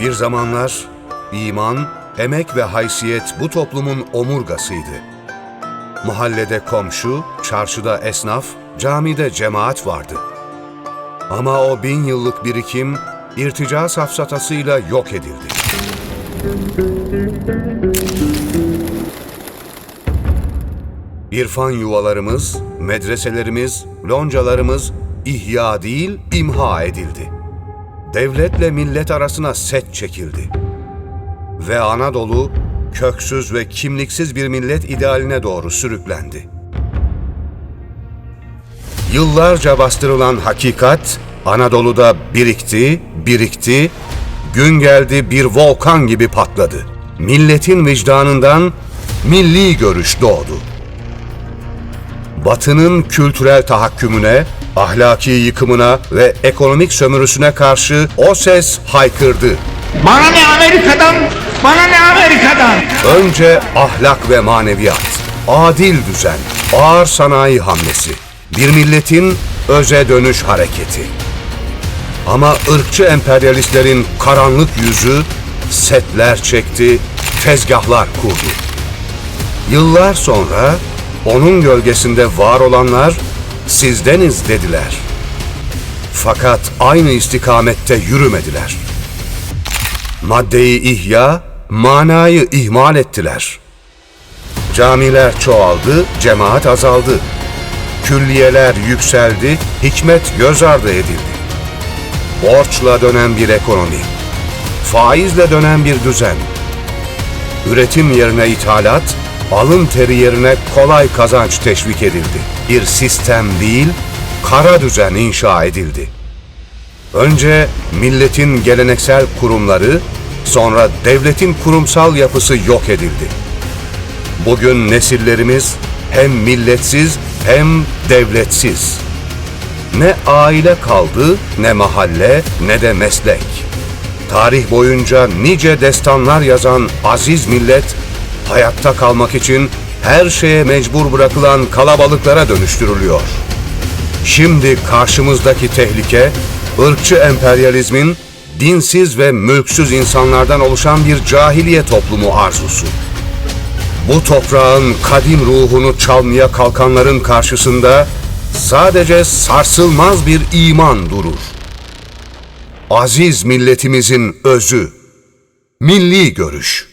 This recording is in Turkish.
Bir zamanlar iman, emek ve haysiyet bu toplumun omurgasıydı. Mahallede komşu, çarşıda esnaf, camide cemaat vardı. Ama o bin yıllık birikim irtica safsatasıyla yok edildi. İrfan yuvalarımız, medreselerimiz, loncalarımız ihya değil imha edildi. Devletle millet arasına set çekildi. Ve Anadolu köksüz ve kimliksiz bir millet idealine doğru sürüklendi. Yıllarca bastırılan hakikat Anadolu'da birikti, birikti, gün geldi bir volkan gibi patladı. Milletin vicdanından milli görüş doğdu. Batı'nın kültürel tahakkümüne, ahlaki yıkımına ve ekonomik sömürüsüne karşı o ses haykırdı. Bana ne Amerika'dan, bana ne Amerika'dan. Önce ahlak ve maneviyat, adil düzen, ağır sanayi hamlesi, bir milletin öze dönüş hareketi. Ama ırkçı emperyalistlerin karanlık yüzü setler çekti, tezgahlar kurdu. Yıllar sonra onun gölgesinde var olanlar sizdeniz dediler. Fakat aynı istikamette yürümediler. Maddeyi ihya, manayı ihmal ettiler. Camiler çoğaldı, cemaat azaldı. Külliyeler yükseldi, hikmet göz ardı edildi. Borçla dönen bir ekonomi, faizle dönen bir düzen, üretim yerine ithalat, alın teri yerine kolay kazanç teşvik edildi. Bir sistem değil, kara düzen inşa edildi. Önce milletin geleneksel kurumları, sonra devletin kurumsal yapısı yok edildi. Bugün nesillerimiz hem milletsiz hem devletsiz. Ne aile kaldı, ne mahalle, ne de meslek. Tarih boyunca nice destanlar yazan aziz millet, hayatta kalmak için her şeye mecbur bırakılan kalabalıklara dönüştürülüyor. Şimdi karşımızdaki tehlike, ırkçı emperyalizmin dinsiz ve mülksüz insanlardan oluşan bir cahiliye toplumu arzusu. Bu toprağın kadim ruhunu çalmaya kalkanların karşısında sadece sarsılmaz bir iman durur. Aziz milletimizin özü, milli görüş.